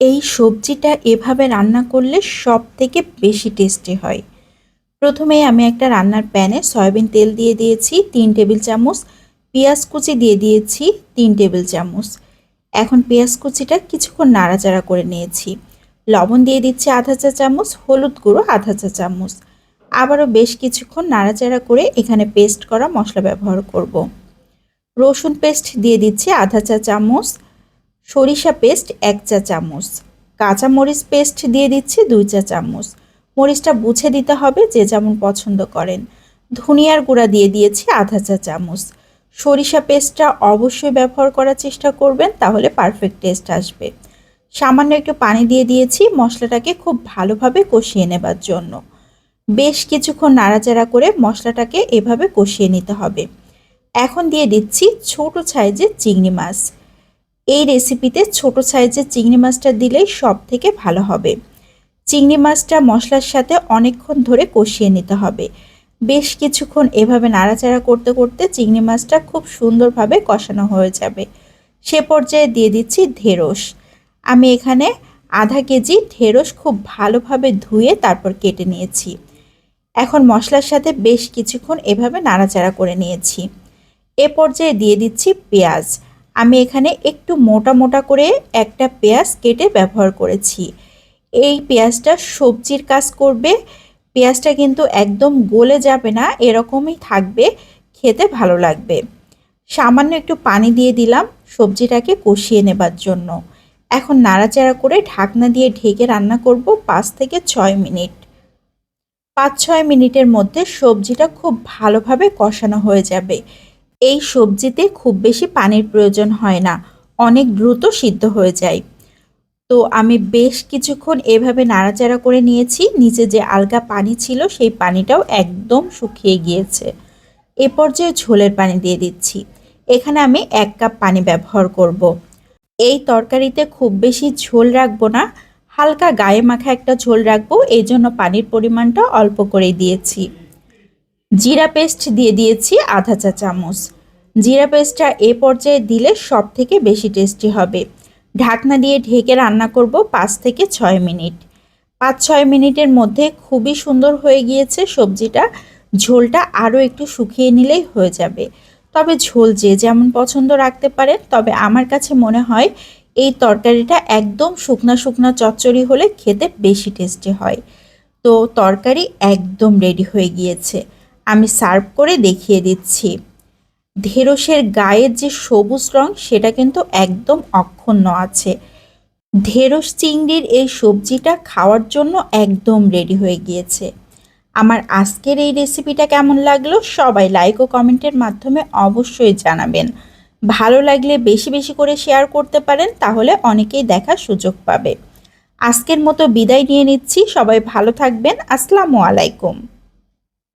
এই সবজিটা এভাবে রান্না করলে সব থেকে বেশি টেস্টি হয়। প্রথমেই আমি একটা রান্নার প্যানে সয়াবিন তেল দিয়ে দিয়েছি, তিন টেবিল চামচ। পেঁয়াজ কুচি দিয়ে দিয়েছি, তিন টেবিল চামচ। এখন পেঁয়াজ কুচিটা কিছুক্ষণ নাড়াচাড়া করে নিয়েছি। লবণ দিয়ে দিচ্ছি আধা চা চামচ, হলুদ গুঁড়ো আধা চা চামচ। আবারও বেশ কিছুক্ষণ নাড়াচাড়া করে এখানে পেস্ট করা মশলা ব্যবহার করব। রসুন পেস্ট দিয়ে দিচ্ছি আধা চা চামচ। সরিষা পেস্ট এক চা চামচ, কাঁচা মরিচ পেস্ট দিয়ে দিচ্ছি দুই চা চামচ। মরিচটা বুঝে দিতে হবে যে যেমন পছন্দ করেন। ধনিয়ার গুঁড়া দিয়ে দিয়েছি আধা চা চামচ। সরিষা পেস্টটা অবশ্যই ব্যবহার করার চেষ্টা করবেন, তাহলে পারফেক্ট টেস্ট আসবে। সামান্য একটু পানি দিয়ে দিয়েছি মশলাটাকে খুব ভালোভাবে কষিয়ে নেবার জন্য। বেশ কিছুক্ষণ নাড়াচাড়া করে মশলাটাকে এভাবে কষিয়ে নিতে হবে। এখন দিয়ে দিচ্ছি ছোট সাইজের চিংড়ি মাছ। এই রেসিপিতে ছোট সাইজের চিংড়ি মাছটা দিলেই সব থেকে ভালো হবে। চিংড়ি মাছটা মশলার সাথে অনেকক্ষণ ধরে কষিয়ে নিতে হবে। বেশ কিছুক্ষণ এভাবে নাড়াচাড়া করতে করতে চিংড়ি মাছটা খুব সুন্দরভাবে কষানো হয়ে যাবে। সে পর্যায়ে দিয়ে দিচ্ছি ঢেঁড়স। আমি এখানে আধা কেজি ঢেঁড়স খুব ভালোভাবে ধুয়ে তারপর কেটে নিয়েছি। এখন মশলার সাথে বেশ কিছুক্ষণ এভাবে নাড়াচাড়া করে নিয়েছি। এ পর্যায়ে দিয়ে দিচ্ছি পেঁয়াজ। আমি এখানে একটু মোটা মোটা করে একটা পেঁয়াজ কেটে ব্যবহার করেছি। এই পেঁয়াজটা সবজির কাজ করবে। পেঁয়াজটা কিন্তু একদম গলে যাবে না, এরকমই থাকবে, খেতে ভালো লাগবে। সামান্য একটু পানি দিয়ে দিলাম সবজিটাকে কষিয়ে নেবার জন্য। এখন নাড়াচাড়া করে ঢাকনা দিয়ে ঢেকে রান্না করব পাঁচ থেকে ছয় মিনিট। পাঁচ ছয় মিনিটের মধ্যে সবজিটা খুব ভালোভাবে কষানো হয়ে যাবে। এই সবজিতে খুব বেশি পানির প্রয়োজন হয় না, অনেক দ্রুত সিদ্ধ হয়ে যায়। তো আমি বেশ কিছুক্ষণ এভাবে নাড়াচাড়া করে নিয়েছি, নিচে যে আলগা পানি ছিল সেই পানিটাও একদম শুকিয়ে গিয়েছে। এ পর্যায়ে ঝোলের পানি দিয়ে দিচ্ছি। এখানে আমি এক কাপ পানি ব্যবহার করব। এই তরকারিতে খুব বেশি ঝোল রাখব না, হালকা গায়ে মাখা একটা ঝোল রাখব এই জন্য পানির পরিমাণটা অল্প করে দিয়েছি। জিরা পেস্ট দিয়ে দিয়েছি আধা চা চামচ। জিরা পেস্টটা এ পর্যায়ে দিলে সব থেকে বেশি টেস্টি হবে। ঢাকনা দিয়ে ঢেকে রান্না করব পাঁচ থেকে ছয় মিনিট। পাঁচ ছয় মিনিটের মধ্যে খুবই সুন্দর হয়ে গিয়েছে সবজিটা। ঝোলটা আরও একটু শুকিয়ে নিলেই হয়ে যাবে। তবে ঝোল যে যেমন পছন্দ রাখতে পারেন, তবে আমার কাছে মনে হয় এই তরকারিটা একদম শুকনা শুকনা চচ্চড়ি হলে খেতে বেশি টেস্টি হয়। তো তরকারি একদম রেডি হয়ে গিয়েছে। আমি সার্ভ করে দেখিয়ে দিচ্ছি। ঢেঁড়সের গায়ের যে সবুজ রং, সেটা কিন্তু একদম অক্ষুণ্ণ আছে। ঢেঁড়স চিংড়ির এই সবজিটা খাওয়ার জন্য একদম রেডি হয়ে গিয়েছে। আমার আজকের এই রেসিপিটা কেমন লাগল, সবাই লাইক ও কমেন্টের মাধ্যমে অবশ্যই জানাবেন। ভালো লাগলে বেশি বেশি করে শেয়ার করতে পারেন, তাহলে অনেকেই দেখার সুযোগ পাবে। আজকের মতো বিদায় নিয়ে নিচ্ছি, সবাই ভালো থাকবেন, আসসালামু আলাইকুম।